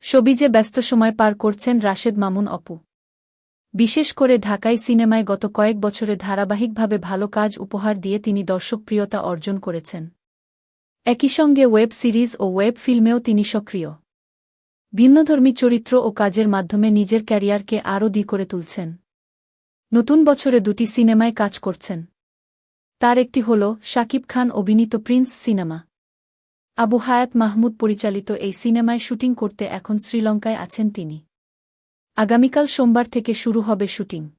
সবিজে ব্যস্ত সময় পার করছেন রাশেদ মামুন অপু। বিশেষ করে ঢাকাই সিনেমায় গত কয়েক বছরে ধারাবাহিকভাবে ভালো কাজ উপহার দিয়ে তিনি দর্শকপ্রিয়তা অর্জন করেছেন। একই সঙ্গে ওয়েব সিরিজ ও ওয়েব ফিল্মেও তিনি সক্রিয়। ভিন্নধর্মী চরিত্র ও কাজের মাধ্যমে নিজের ক্যারিয়ারকে আরও দি করে তুলছেন। নতুন বছরে দুটি সিনেমায় কাজ করছেন। তার একটি হল শাকিব খান অভিনীত প্রিন্স সিনেমা। আবু হায়াত মাহমুদ পরিচালিত এই সিনেমায় শুটিং করতে এখন শ্রীলঙ্কায় আছেন তিনি। আগামীকাল সোমবার থেকে শুরু হবে শুটিং।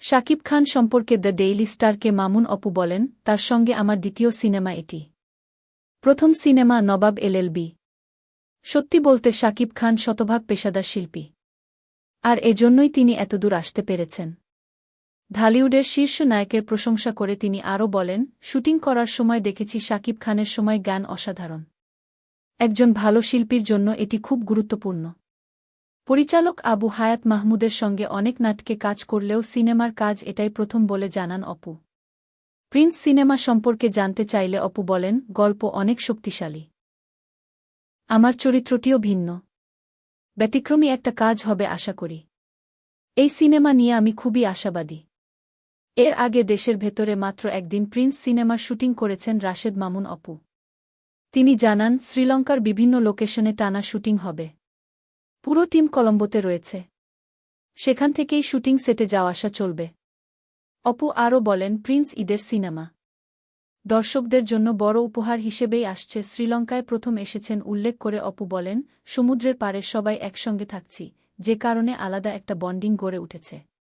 শাকিব খান সম্পর্কে দ্য ডেইলি স্টারকে মামুন অপু বলেন, তার সঙ্গে আমার দ্বিতীয় সিনেমা এটি। প্রথম সিনেমা নবাব এলএলবি। সত্যি বলতে শাকিব খান শতভাগ পেশাদার শিল্পী। আর এজন্যই তিনি এতদূর আসতে পেরেছেন। ঢালিউডের শীর্ষ নায়কের প্রশংসা করে তিনি আরও বলেন, শুটিং করার সময় দেখেছি শাকিব খানের সময় জ্ঞান অসাধারণ। একজন ভালো শিল্পীর জন্য এটি খুব গুরুত্বপূর্ণ। পরিচালক আবু হায়াত মাহমুদের সঙ্গে অনেক নাটকে কাজ করলেও সিনেমার কাজ এটাই প্রথম বলে জানান অপু। প্রিন্স সিনেমা সম্পর্কে জানতে চাইলে অপু বলেন, গল্প অনেক শক্তিশালী। আমার চরিত্রটিও ভিন্ন। ব্যতিক্রমী একটা কাজ হবে আশা করি। এই সিনেমা নিয়ে আমি খুবই আশাবাদী। এর আগে দেশের ভেতরে মাত্র একদিন প্রিন্স সিনেমার শুটিং করেছেন রাশেদ মামুন অপু। তিনি জানান, শ্রীলঙ্কার বিভিন্ন লোকেশনে টানা শুটিং হবে। পুরো টিম কলম্বোতে রয়েছে। সেখান থেকেই শুটিং সেটে যাওয়া আসা চলবে। অপু আরও বলেন, প্রিন্স ঈদের সিনেমা। দর্শকদের জন্য বড় উপহার হিসেবেই আসছে, শ্রীলঙ্কায় প্রথম এসেছেন উল্লেখ করে অপু বলেন, সমুদ্রের পারে সবাই একসঙ্গে থাকছি, যে কারণে আলাদা একটা বন্ডিং গড়ে উঠেছে।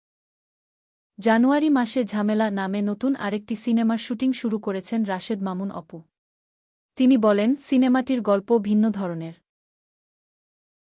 জানুয়ারি মাসে ঝামেলা নামে নতুন আরেকটি সিনেমার শুটিং শুরু করেছেন রাশেদ মামুন অপু। তিনি বলেন, সিনেমাটির গল্প ভিন্ন ধরনের।